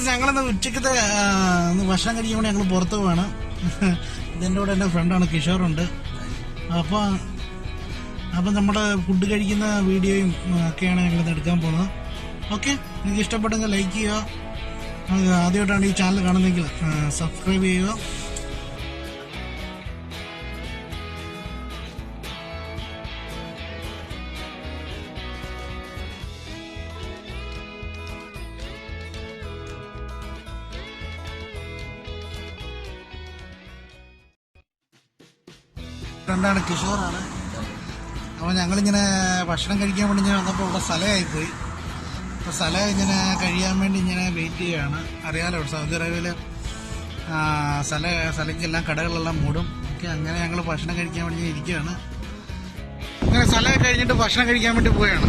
Friends ഞങ്ങളിന്ന് ഉച്ചക്കത്തെ ഭക്ഷണം കഴിക്കുമ്പോൾ ഞങ്ങൾ പുറത്ത് പോവാണ്. ഇതിന്റെ കൂടെ എന്റെ ഫ്രണ്ടാണ് കിഷോറുണ്ട്. അപ്പോൾ അപ്പം നമ്മുടെ ഫുഡ് കഴിക്കുന്ന വീഡിയോയും ഒക്കെയാണ് ഞങ്ങളിത് എടുക്കാൻ പോകുന്നത്. ഓക്കെ നിങ്ങൾക്ക് ഇഷ്ടപ്പെട്ടെങ്കിൽ ലൈക്ക് ചെയ്യുക. ആദ്യമായിട്ടാണ് ഈ ചാനൽ കാണുന്നതെങ്കിൽ സബ്സ്ക്രൈബ് ചെയ്യുക. ഫ്രണ്ടാണ് കിഷോറാണ്? അപ്പോൾ ഞങ്ങളിങ്ങനെ ഭക്ഷണം കഴിക്കാൻ വേണ്ടി ഇങ്ങനെ വന്നപ്പോൾ ഇവിടെ സ്ഥലമായിപ്പോയി. അപ്പോൾ സ്ഥലം ഇങ്ങനെ കഴിയാൻ വേണ്ടി ഇങ്ങനെ വെയിറ്റ് ചെയ്യുകയാണ് അറിയാലോ സൗദി അറേബ്യയിൽ സ്ഥല സ്ഥലക്കെല്ലാം കടകളെല്ലാം മൂടും. ഒക്കെ അങ്ങനെ ഞങ്ങൾ ഭക്ഷണം കഴിക്കാൻ വേണ്ടി ഇരിക്കുകയാണ്. അങ്ങനെ സ്ഥലം കഴിഞ്ഞിട്ട് ഭക്ഷണം കഴിക്കാൻ വേണ്ടി പോവുകയാണ്.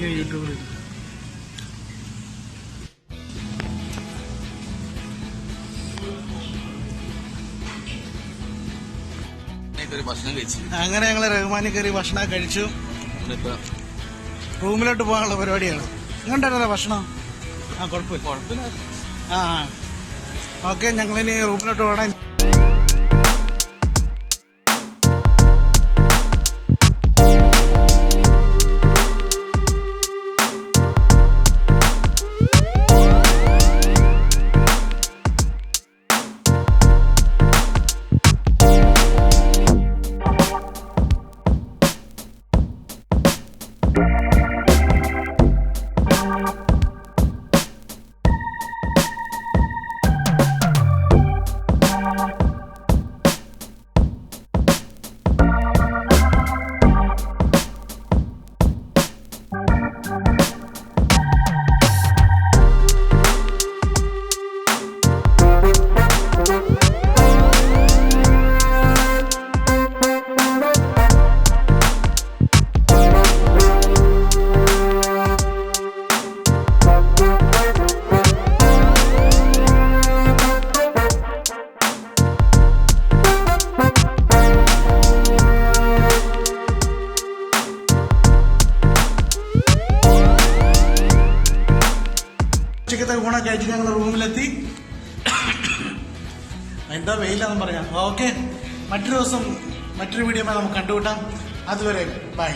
ഈ യൂട്യൂബിൽ അങ്ങനെ ഞങ്ങൾ റഹ്മാനി കയറി ഭക്ഷണം കഴിച്ചു. റൂമിലോട്ട് പോകാനുള്ള പരിപാടിയാണ്. ഇങ്ങോട്ടായിരുന്നല്ലോ ഭക്ഷണം? ആ കുഴപ്പമില്ല ആ. ഓക്കെ ഞങ്ങളിനി റൂമിലോട്ട് പോകണം. ഉച്ചക്കത്തെ ഊണൊക്കെ കഴിച്ചിട്ട് ഞങ്ങൾ റൂമിലെത്തി. എന്താ വെയിലാന്ന് പറയാം. ഓക്കെ. മറ്റൊരു ദിവസം മറ്റൊരു വീഡിയോ നമുക്ക് കണ്ടുകൂട്ടാം അതുവരെ ബൈ